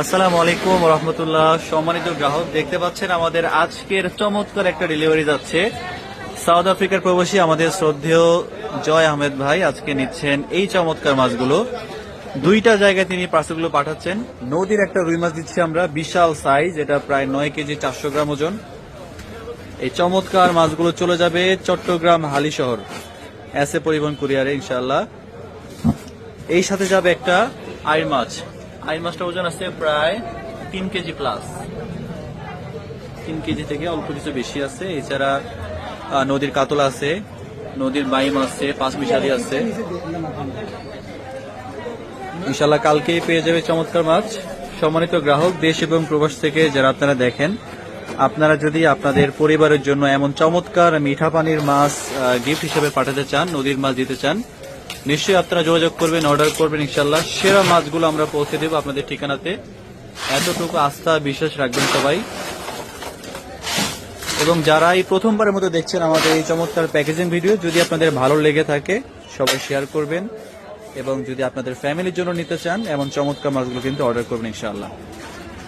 আসসালামু আলাইকুম রহমতুল্লাহ। সম্মানিত গ্রাহক, দেখতে পাচ্ছেন আমাদের আজকের চমৎকার একটা ডেলিভারি যাচ্ছে। সাউথ আফ্রিকার প্রবাসী, আমাদের শ্রদ্ধেয় জয় আহমেদ ভাই আজকে নিচ্ছেন এই চমৎকার মাছগুলো। দুইটা জায়গায় তিনি পার্সেলগুলো পাঠাচ্ছেন। নদীর একটা রুই মাছ দিচ্ছি আমরা, বিশাল সাইজ এটা প্রায় নয় কেজি চারশো গ্রাম ওজন। এই চমৎকার মাছগুলো চলে যাবে চট্টগ্রাম হালি শহর। এসে পরিবহন কুরিয়ারে ইনশাল্লাহ এই সাথে যাবে একটা আইর মাছ। আইর মাছটা ওজন আছে প্রায় তিন কেজি প্লাস তিন কেজি থেকে অল্প কিছু বেশি আছে। এছাড়া নদীর কাতলা আছে, নদীর বাইম আছে, পাঁচ মিশালি আছে। ইনশাল্লাহ কালকেই পেয়ে যাবে চমৎকার মাছ। সম্মানিত গ্রাহক, দেশ এবং প্রবাস থেকে যারা আপনারা দেখেন, আপনারা যদি আপনাদের পরিবারের জন্য এমন চমৎকার মিঠা পানির মাছ গিফট হিসেবে পাঠাতে চান, নদীর মাছ দিতে চান নিশ্চয়ই আপনারা যোগাযোগ করবেন অর্ডার করবেন ইনশাল্লাহ সেরা মাছগুলো আমরা পৌঁছে দেবো আপনাদের ঠিকানাতে। এতটুকু আস্থা, বিশ্বাস রাখবেন সবাই। এবং যারা এই প্রথমবারের মতো দেখছেন আমাদের এই চমৎকার প্যাকেজিং ভিডিও যদি আপনাদের ভালো লেগে থাকে, সবাই শেয়ার করবেন। এবং যদি আপনাদের ফ্যামিলির জন্য নিতে চান, এমন চমৎকার মাছগুলো কিন্তু অর্ডার করবেন, ইনশাআল্লাহ।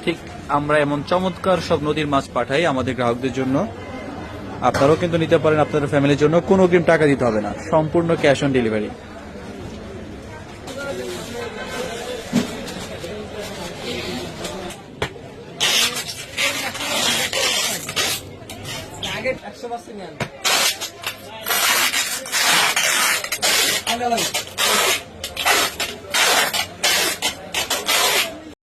ঠিক আমরা এমন চমৎকার সব নদীর মাছ পাঠাই আমাদের গ্রাহকদের জন্য। আপনারাও কিন্তু নিতে পারেন আপনাদের ফ্যামিলির জন্য। কোনো অগ্রিম টাকা দিতে হবে না। সম্পূর্ণ ক্যাশ অন ডেলিভারি আগে একশো পার্সেন্ট নেন